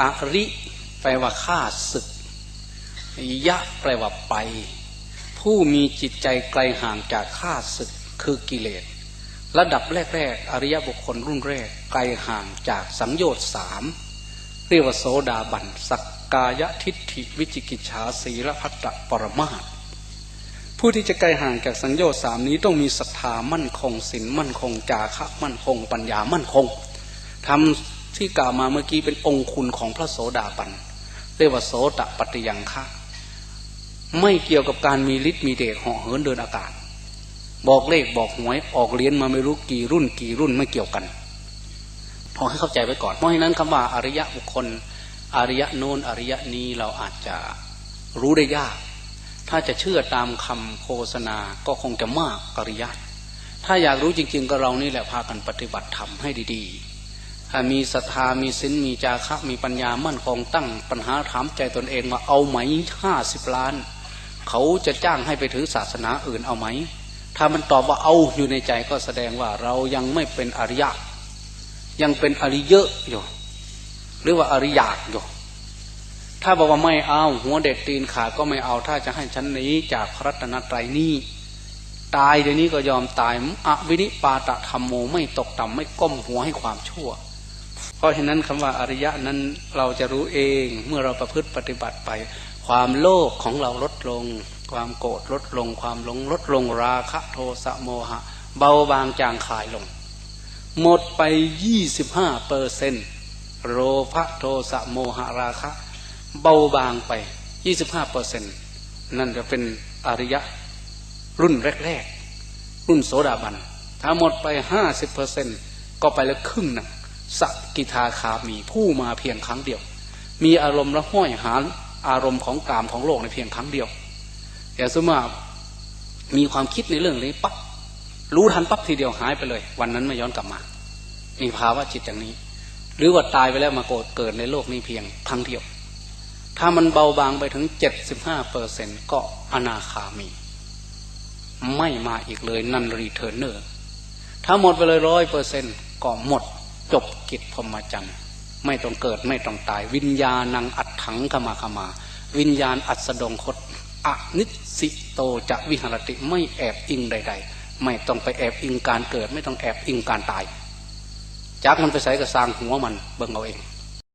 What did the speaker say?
อริ แปลว่าข้าศึก ยะแปลว่าไป ผู้มีจิตใจไกลห่างจากข้าศึกคือกิเลส ระดับแรก ๆ อริยบุคคลรุ่นแรก ไกลห่างจากสังโยชน์สามเรียกว่าโสดาบันสักกายทิฏฐิวิจิกิจฉาสีละพัตตปรมาตผู้ที่จะไกลห่างจากสังโยชน์สามนี้ต้องมีศรัทธามั่นคงศีลมั่นคงจาคะมั่นคง ปัญญามั่นคงทำ ที่กล่าวมาเมื่อกี้เป็นองค์คุณของพระโสดาบันเรียกว่าโสตปฏิยังคะไม่เกี่ยวกับการมีฤทธิ์มีเดชเหาะเหินเดินอากาศ บอกเลขบอกหวยออกเลี้ยนมาไม่รู้กี่รุ่นกี่รุ่นไม่เกี่ยวกันพอให้เข้าใจไว้ก่อนเพราะฉะนั้นคำว่าอริยะบุคคล อริยะโน้นอริยะนี้เราอาจจะรู้ได้ยาก ถ้าจะเชื่อตามคำโฆษณาก็คงจะมากอริยะ ถ้าอยากรู้จริง ๆ ก็เรานี่แหละพากันปฏิบัติธรรมให้ดี ๆ ถ้ามีศรัทธามีศีลมีจาคะมีปัญญามั่นคงตั้งปัญหาถามใจตนเองว่าเอาไหมห้าสิบล้าน เขาจะจ้างให้ไปถือศาสนาอื่นเอาไหม ถ้ามันตอบว่าเอาอยู่ในใจก็แสดงว่าเรายังไม่เป็นอริยะ ยังเป็นอริเยอะอยู่หรือว่าอริยากอยู่ถ้าบอกว่าไม่เอาหัวเด็ดตีนขาดก็ไม่เอา ถ้าจะให้ฉันนี้จากพระรัตนตรัยนี้ตายเดี๋ยวนี้ก็ยอมตายอวินิปาตธรรมโมไม่ตกต่ำไม่ก้มหัวให้ความชั่ว เพราะฉะนั้นคำว่าอริยะนั้นเราจะรู้เองเมื่อเราประพฤติปฏิบัติไป ความโลภของเราลดลง ความโกรธลดลง ความหลงลดลงราคะโทสะโมหะ เบาบางจางคายลง หมดไปยี่สิบห้าเปอร์เซนโลภะโทสะโมหะราคะ เบาบางไปยี่สิบห้าเปอร์เซนนั่นจะเป็นอริยะรุ่นแรกๆรุ่นโสดาบันถ้าหมดไปห้าสิบเปอร์เซนก็ไปแล้วครึ่งหนึ่ง สกิทาคามีผู้มาเพียงครั้งเดียว มีอารมณ์ละห้อยหาอารมณ์ของกามของโลกในเพียงครั้งเดียวอย่สมมติมีความคิดในเรื่องนี้ปั๊บรู้ทันปั๊บทีเดียวหายไปเลย วันนั้นไม่ย้อนกลับมา มีภาวะจิตอย่างนี้ หรือว่าตายไปแล้วมาโกรธเกิดในโลกนี้เพียงครั้งเดียว ถ้ามันเบาบางไปถึงเจ็ดสิบห้าเปอร์เซ็นก็อนาคามี ไม่มาอีกเลยนันรีเทอร์เนอร์ถ้าหมดไปเลยร้อยเปอร์เซ็นก็หมด จบกิจพรหมจรรย์ไม่ต้องเกิดไม่ต้องตาย วิญญาณังอัดถังขมาขมา วิญญาณอัสดงคตอนิสิโตจะวิหารติไม่แอบอิงใด ๆ ไม่ต้องไปแอบอิงการเกิด ไม่ต้องแอบอิงการตายจากมันไปใส่กระสร้างหัวมันเบิ่งเอาเอง